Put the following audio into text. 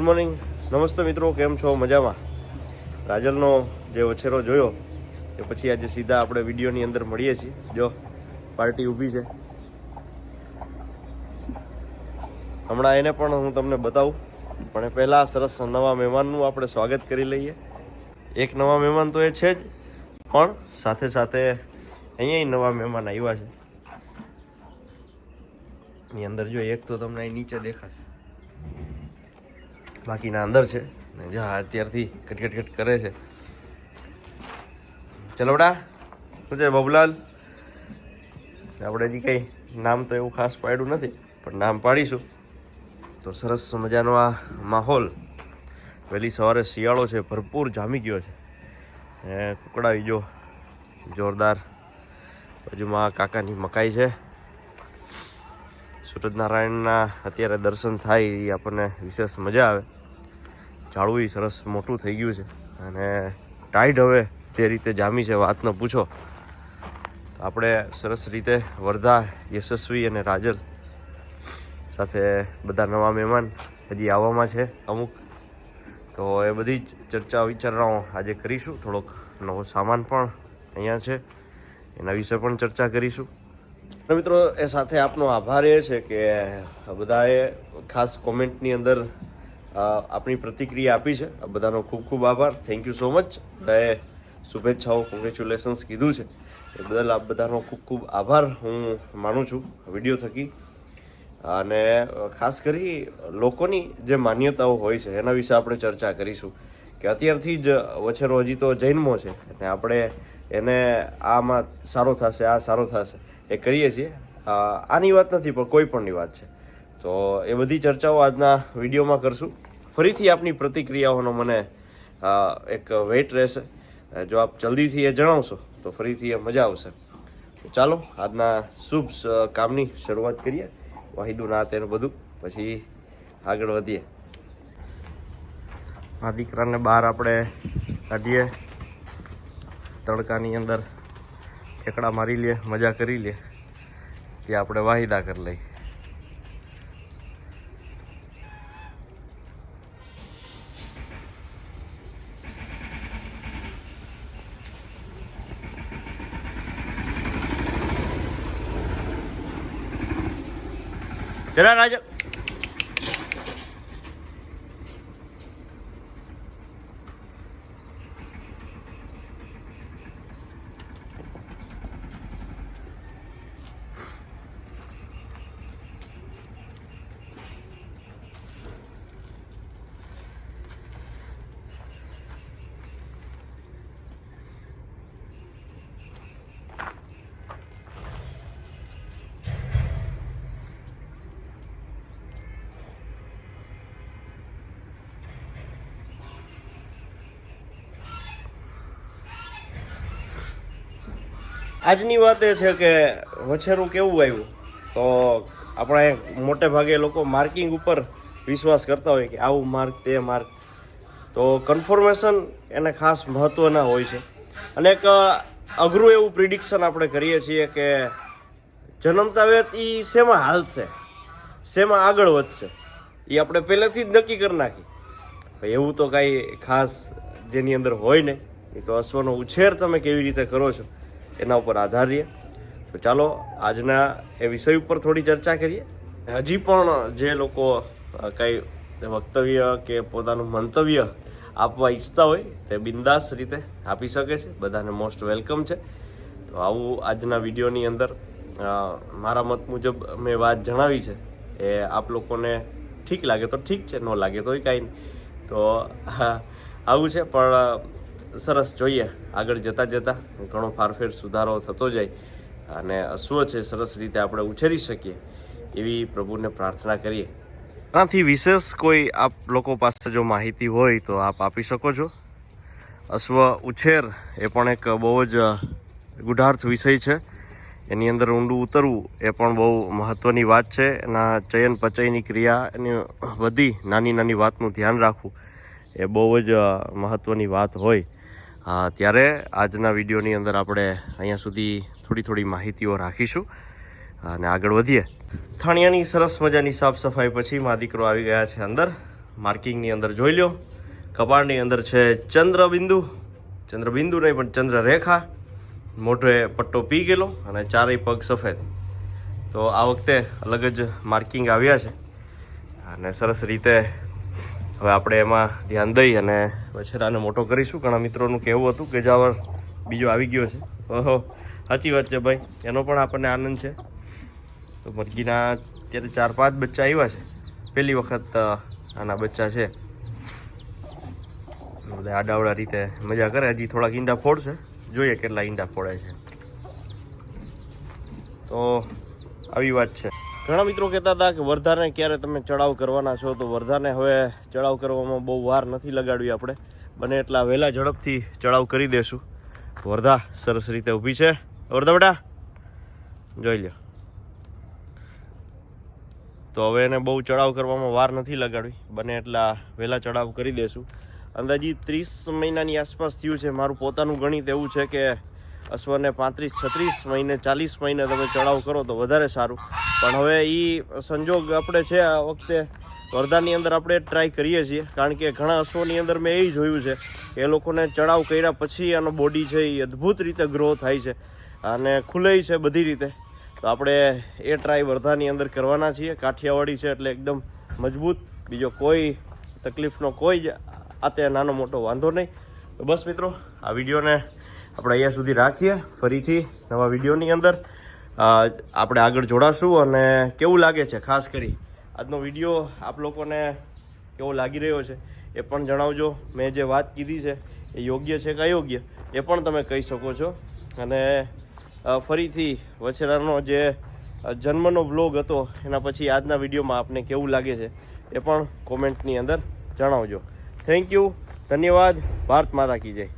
Good morning નમસ્તે મિત્રો, કેમ છો? મજામાં? રાજલનો જે વછેરો જોયો, એ પછી આજે સીધા આપણે વિડીયોની અંદર મળીએ છીએ. જો, પાર્ટી ઊભી છે. હમણાં એને પણ હું તમને બતાવું. પણ એ પહેલાં સરસ નવા મહેમાનનું આપણે સ્વાગત કરી લઈએ. એક નવા મહેમાન તો એ છે જ, પણ સાથે સાથે અહીંયા નવા મહેમાન આવ્યા છે. એની અંદર જો એક તો તમને અહીં નીચે દેખાશે. બાકીના અંદર છે. ને જો અત્યારથી કટકટ કટ કરે છે. ચલો બડા શું છે બબલાલ? આપણે હજી કંઈ નામ તો એવું ખાસ પાડ્યું નથી, પણ નામ પાડીશું. તો સરસ મજાનો આ માહોલ. વહેલી સવારે શિયાળો છે, ભરપૂર જામી ગયો છે. એ કુકડાવી જો, જોરદાર. બાજુમાં કાકાની મકાઈ છે. સૂરજનારાયણના અત્યારે દર્શન થાય એ આપણને વિશેષ મજા આવે. ઝાડવું સરસ મોટું થઈ ગયું છે. અને ટાઈટ હવે જે રીતે જામી છે વાત ન પૂછો આપણે સરસ રીતે વરધા, યશસ્વી અને રાજલ સાથે બધા નવા મહેમાન હજી આવવામાં છે અમુક. તો એ બધી જ ચર્ચા વિચારણાઓ આજે કરીશું. થોડોક નવો સામાન પણ અહીંયા છે. એના વિશે પણ ચર્ચા કરીશું. મિત્રો, એ સાથે આપનો આભાર એ છે કે બધાએ ખાસ કોમેન્ટની અંદર આપણી પ્રતિક્રિયા આપી છે. બધાનો ખૂબ ખૂબ આભાર. થેન્ક યુ સો મચ બધાએ શુભેચ્છાઓ કોંગ્રેચ્યુલેશન્સ કીધું છે. એ બદલ આપ બધાનો ખૂબ ખૂબ આભાર. હું માનું છું વીડિયો થકી. અને ખાસ કરી લોકોની જે માન્યતાઓ હોય છે, એના વિશે આપણે ચર્ચા કરીશું કે અત્યારથી જ વછેરો હજી તો જૈનમો છે. અને આપણે એને આમાં સારો થશે, આ સારો થશે, એ કરીએ છીએ. આની વાત નથી, પણ કોઈ પણની વાત છે. તો એ બધી ચર્ચાઓ આજના વિડીયોમાં કરશું. ફરીથી આપની પ્રતિક્રિયાઓનો મને એક વેઇટ રહેશે. જો આપ જલ્દીથી એ જણાવશો, તો ફરીથી એ મજા આવશે. ચાલો, આજના શુભ કામની શરૂઆત કરીએ. વાહિદું ના તેનું બધું, પછી આગળ વધીએ. આ દીકરાને બહાર આપણે કાઢીએ. તડકાની અંદર ઠેકડા મારી લઈએ મજા કરી લઈએ ત્યાં આપણે વાહિદા કરી લઈએ. જરા રાજલ આજની વાત એ છે કે વછેરું કેવું આવ્યું? તો આપણે મોટે ભાગે લોકો માર્કિંગ ઉપર વિશ્વાસ કરતા હોય કે આવું માર્ક, તે માર્ક. તો કન્ફર્મેશન એને ખાસ મહત્ત્વના હોય છે. અને એક અઘરું એવું પ્રિડિક્શન આપણે કરીએ છીએ કે જન્મતા વેત એ શેમાં હાલશે? શેમાં આગળ વધશે? એ આપણે પહેલેથી જ નક્કી કરી નાખી. એવું તો કાંઈ ખાસ જેની અંદર હોય ને, એ તો અશ્વનો ઉછેર તમે કેવી રીતે કરો છો? એના ઉપર આધાર રહે. તો ચાલો, આજના એ વિષય ઉપર થોડી ચર્ચા કરીએ. હજી પણ જે લોકો કંઈ વક્તવ્ય કે પોતાનું મંતવ્ય આપવા ઈચ્છતા હોય, તે બિંદાસ રીતે આપી શકે છે. બધાને મોસ્ટ વેલકમ છે. તો આવું આજના વિડીયોની અંદર મારા મત મુજબ મેં વાત જણાવી છે. એ આપ લોકોને ઠીક લાગે તો ઠીક છે, ન લાગે તોય કાંઈ નહીં. તો આવું છે. પણ સરસ જોઈએ. આગળ જતાં જતાં ઘણો ફારફેર સુધારો થતો જાય અને અશ્વ છે, સરસ રીતે આપણે ઉછેરી શકીએ એવી પ્રભુને પ્રાર્થના કરીએ. આનાથી વિશેષ કોઈ આપ લોકો પાસે જો માહિતી હોય તો આપ આપી શકો છો. અશ્વ ઉછેર એ પણ એક બહુ જ ગુઢાર્થ વિષય છે. એની અંદર ઊંડું ઉતરવું એ પણ બહુ મહત્ત્વની વાત છે. એના ચયન પચયની ક્રિયા એની બધી નાની નાની વાતનું ધ્યાન રાખવું એ બહુ જ મહત્ત્વની વાત હોય. ત્યારે આજના વિડીયોની અંદર આપણે અહીંયા સુધી થોડી થોડી માહિતીઓ રાખીશું અને આગળ વધીએ. થાણિયાની સરસ મજાની સાફ સફાઈ પછી મા દીકરો આવી ગયા છે અંદર. માર્કિંગની અંદર જોઈ લો કપાળની અંદર છે ચંદ્રબિંદુ. ચંદ્રબિંદુ નહીં, પણ ચંદ્રરેખા. મોટો પટ્ટો પી ગયેલો અને ચારેય પગ સફેદ. તો આ વખતે અલગ જ માર્કિંગ આવ્યા છે. અને સરસ રીતે હવે આપણે એમાં ધ્યાન દઈ અને વછેરાને મોટો કરીશું. ઘણા મિત્રોનું કહેવું હતું કે જાવર બીજો આવી ગયો છે. ઓહો, સાચી વાત છે ભાઈ. એનો પણ આપણને આનંદ છે. તો મરઘીના અત્યારે ચાર પાંચ બચ્ચા આવ્યા છે. પહેલી વખત આના બચ્ચા છે. બધા આડાવડા રીતે મજા કરે. હજી થોડાક ઈંડા ફોડશે. જોઈએ કેટલા ઈંડા ફોડે છે. તો, આવી વાત છે. ઘણા મિત્રો કહેતા હતા કે વર્ધાને ક્યારે તમે ચડાવ કરવાના છો? તો વરધાને હવે ચડાવ કરવામાં બહુ વાર નથી લગાડવી આપણે. બને એટલા વહેલા ઝડપથી ચડાવ કરી દેશું. વરધા સરસ રીતે ઊભી છે. વરધા બેટા, જોઈ લો તો હવે એને બહુ ચડાવ કરવામાં વાર નથી લગાડવી. બને એટલા વહેલા ચડાવ કરી દેશું. અંદાજીત ત્રીસ મહિનાની આસપાસ થયું છે. મારું પોતાનું ગણિત એવું છે કે અશ્વને પાંત્રીસ, છત્રીસ મહિને ચાલીસ મહિને તમે ચડાવ કરો તો વધારે સારું. પણ હવે એ સંજોગ આપણે છે આ વખતે વર્ધાની અંદર આપણે ટ્રાય કરીએ છીએ. કારણ કે ઘણા અશ્વની અંદર મેં એ જોયું છે એ લોકોને ચડાવ કર્યા પછી આનો બોડી છે એ અદ્ભુત રીતે ગ્રો થાય છે અને ખુલે છે બધી રીતે. તો આપણે એ ટ્રાય વર્ધાની અંદર કરવાના છીએ. કાઠિયાવાડી છે એટલે એકદમ મજબૂત. બીજો કોઈ તકલીફનો કોઈ જ આતે નાનો મોટો વાંધો નહીં. તો બસ મિત્રો, આ વિડીયોને આપણે અહીંયા સુધી રાખીએ. ફરીથી નવા વિડીયોની અંદર આપણે આગળ જોડાશું અને કેવું લાગે છે? ખાસ કરી આજનો વીડિયો આપ લોકોને કેવો લાગી રહ્યો છે એ પણ જણાવજો. મેં જે વાત કીધી છે એ યોગ્ય છે કે અયોગ્ય એ પણ તમે કહી શકો છો. અને ફરીથી વછેરાનો જે જન્મનો બ્લોગ હતો એના પછી આજના વિડીયોમાં આપને કેવું લાગે છે એ પણ કોમેન્ટની અંદર જણાવજો. થેન્ક યુ ધન્યવાદ. ભારત માતા કી જય.